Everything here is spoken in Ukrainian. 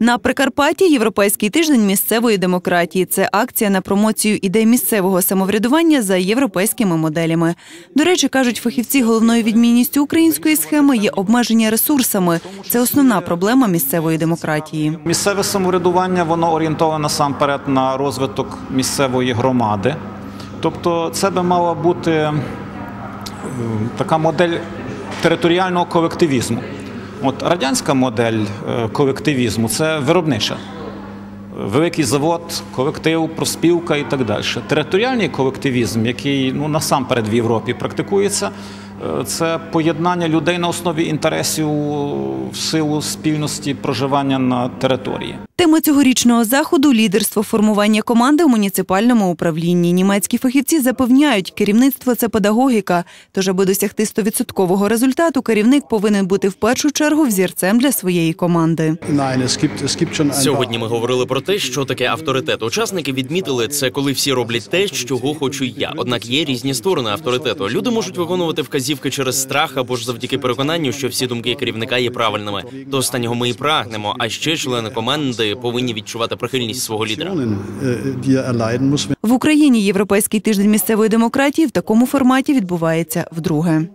На Прикарпатті Європейський тиждень місцевої демократії. Це акція на промоцію ідей місцевого самоврядування за європейськими моделями. До речі, кажуть фахівці, головною відмінністю української схеми є обмеження ресурсами. Це основна проблема місцевої демократії. Місцеве самоврядування воно орієнтоване насамперед на розвиток місцевої громади. Тобто, це би мала бути е, така модель територіального колективізму. От радянська модель е, колективізму це виробнича. Великий завод, колектив, проспілка і так далі. Територіальний колективізм, який ну, насамперед в Європі практикується, це поєднання людей на основі інтересів в силу спільності проживання на території. Тема цьогорічного заходу лідерство формування команди у муніципальному управлінні. Німецькі фахівці запевняють, керівництво це педагогіка. Тож, аби досягти 100% результату, керівник повинен бути в першу чергу взірцем для своєї команди. Сьогодні ми говорили про те, що таке авторитет. Учасники відмітили це, коли всі роблять те, чого хочу я. Однак є різні сторони авторитету. Люди можуть виконувати вказівки через страх або ж завдяки переконанню, що всі думки керівника є правильними. До останнього ми і прагнемо. А ще члени команди повинні відчувати прихильність свого лідера. В Україні Європейський тиждень місцевої демократії в такому форматі відбувається вдруге.